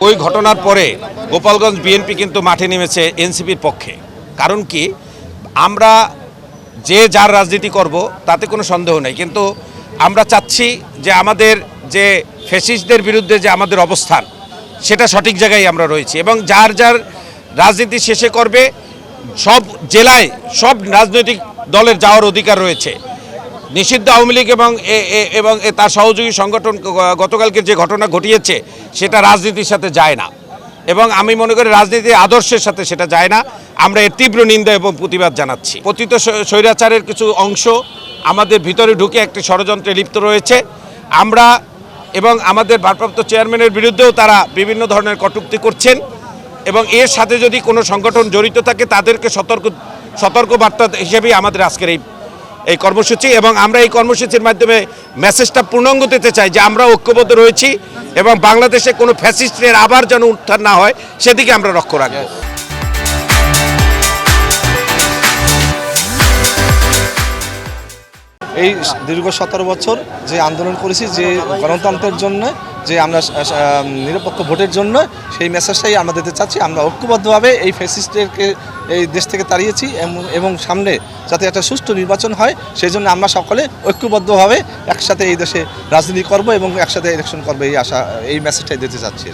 ওই ঘটনার পরে গোপালগঞ্জ বিএনপি কিন্তু মাঠে নেমেছে এনসিপির পক্ষে। কারণ কি? আমরা যে যার রাজনীতি করব, তাতে কোনো সন্দেহ নেই। কিন্তু আমরা চাচ্ছি যে আমাদের যে ফ্যাসিস্টদের বিরুদ্ধে যে আমাদের অবস্থান, সেটা সঠিক জায়গায় আমরা রয়েছি এবং যার যার রাজনীতি শেষে করবে, সব জেলায় সব রাজনৈতিক দলের যাওয়ার অধিকার রয়েছে। নিষিদ্ধ আওয়ামী লীগ এবং এবং তার সহযোগী সংগঠন গতকালকে যে ঘটনা ঘটিয়েছে, সেটা রাজনীতির সাথে যায় না। এবং আমি মনে করি রাজনীতির আদর্শের সাথে সেটা যায় না। আমরা এর তীব্র নিন্দা এবং প্রতিবাদ জানাচ্ছি। পতিত স্বৈরাচারের কিছু অংশ আমাদের ভিতরে ঢুকে একটি ষড়যন্ত্রে লিপ্ত রয়েছে। আমরা এবং আমাদের ভারপ্রাপ্ত চেয়ারম্যানের বিরুদ্ধেও তারা বিভিন্ন ধরনের কটুক্তি করছেন এবং এর সাথে যদি কোনো সংগঠন জড়িত থাকে, তাদেরকে সতর্ক সতর্ক বার্তা হিসেবেই আমাদের আজকের এই এই কর্মসূচি এবং আমরা এই কর্মসূচির মাধ্যমে মেসেজটা পূর্ণাঙ্গ দিতে চাই যে আমরা ঐক্যবদ্ধ রয়েছি এবং বাংলাদেশে কোনো ফ্যাসিস্টের আবার যেন উত্থান না হয়, সেদিকে আমরা লক্ষ্য রাখব। এই দীর্ঘ সতেরো বছর যে আন্দোলন করেছি, যে গণতন্ত্রের জন্য, যে আমরা নিরপেক্ষ ভোটের জন্য, সেই মেসেজটাই আমরা দিতে চাচ্ছি। আমরা ঐক্যবদ্ধভাবে এই ফ্যাসিস্টদেরকে এই দেশ থেকে তাড়িয়েছি এবং সামনে যাতে একটা সুষ্ঠু নির্বাচন হয় সেই জন্য আমরা সকলে ঐক্যবদ্ধভাবে একসাথে এই দেশে রাজনীতি করব এবং একসাথে ইলেকশন করব, এই আশা, এই মেসেজটাই দিতে চাচ্ছি।